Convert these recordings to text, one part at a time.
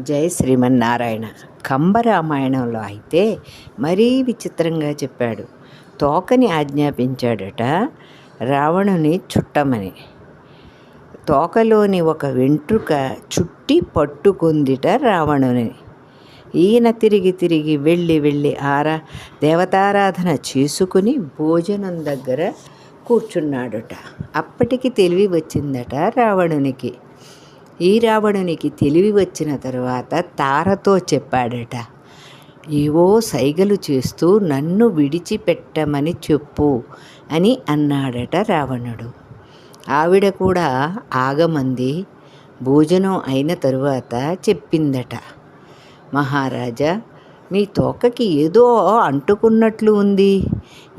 జై శ్రీమన్నారాయణ. కంబరామాయణంలో అయితే మరీ విచిత్రంగా చెప్పాడు. తోకని ఆజ్ఞాపించాడట రావణుని చుట్టమని. తోకలోని ఒక వెంట్రుక చుట్టి పట్టుకుందిట రావణుని. ఈయన తిరిగి తిరిగి వెళ్ళి వెళ్ళి ఆరా దేవతారాధన చేసుకుని భోజనం దగ్గర కూర్చున్నాడుట. అప్పటికి తెలివి వచ్చిందట రావణునికి. ఈ రావణునికి తెలివి వచ్చిన తరువాత తారతో చెప్పాడట ఏవో సైగలు చేస్తూ నన్ను విడిచిపెట్టమని చెప్పు అని అన్నాడట రావణుడు. ఆవిడ కూడా ఆగమంది భోజనం అయిన తరువాత చెప్పిందట మహారాజా మీ తోకకి ఏదో అంటుకున్నట్లు ఉంది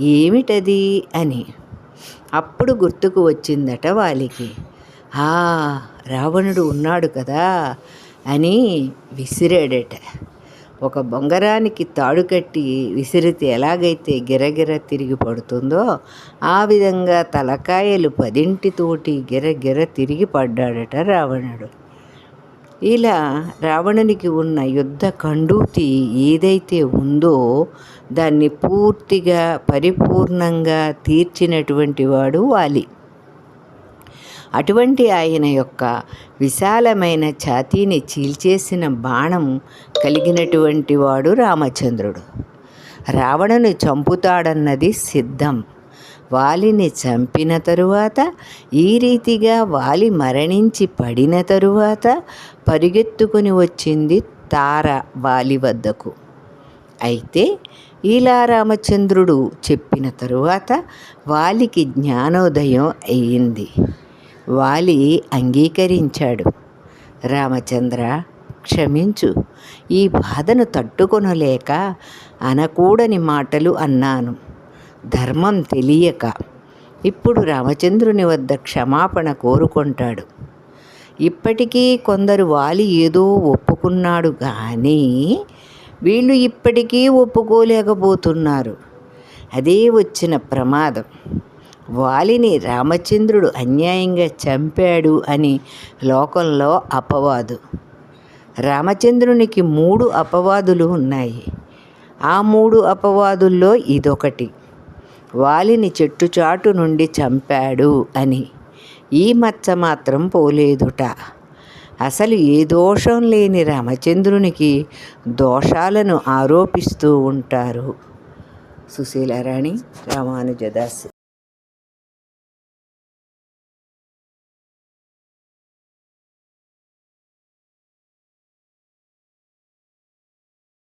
ఏమిటది అని. అప్పుడు గుర్తుకు వచ్చిందట వాలికి ఆ రావణుడు ఉన్నాడు కదా అని విసిరాడట. ఒక బొంగరానికి తాడు కట్టి విసిరితే ఎలాగైతే గిరగిర తిరిగి పడుతుందో ఆ విధంగా తలకాయలు పదింటితోటి గిరగిర తిరిగి పడ్డాడట రావణుడు. ఇలా రావణునికి ఉన్న యుద్ధ కండూతి ఏదైతే ఉందో దాన్ని పూర్తిగా పరిపూర్ణంగా తీర్చినటువంటి వాడు వాలి. అటువంటి ఆయన యొక్క విశాలమైన ఛాతీని చీల్చేసిన బాణం కలిగినటువంటి వాడు రామచంద్రుడు. రావణుని చంపుతాడన్నది సిద్ధం. వాలిని చంపిన తరువాత ఈ రీతిగా వాలి మరణించి పడిన తరువాత పరిగెత్తుకుని వచ్చింది తార వాలి వద్దకు. అయితే ఇలా రామచంద్రుడు చెప్పిన తరువాత వాలికి జ్ఞానోదయం అయ్యింది వాలి అంగీకరించాడు. రామచంద్ర క్షమించు ఈ బాధను తట్టుకొనలేక అనకూడని మాటలు అన్నాను. ధర్మం తెలియక ఇప్పుడు రామచంద్రుని వద్ద క్షమాపణ కోరుకుంటాడు. ఇప్పటికీ కొందరు వాలి ఏదో ఒప్పుకున్నాడు కానీ వీళ్ళు ఇప్పటికీ ఒప్పుకోలేకపోతున్నారు. అదే వచ్చిన ప్రమాదం. వాలిని రామచంద్రుడు అన్యాయంగా చంపాడు అని లోకంలో అపవాదు. రామచంద్రునికి మూడు అపవాదులు ఉన్నాయి. ఆ మూడు అపవాదుల్లో ఇదొకటి. వాలిని చెట్టుచాటు నుండి చంపాడు అని. ఈ మచ్చ మాత్రం పోలేదుట. అసలు ఏ దోషం లేని రామచంద్రునికి దోషాలను ఆరోపిస్తూ ఉంటారు. సుశీలారాణి రామానుజదాస్.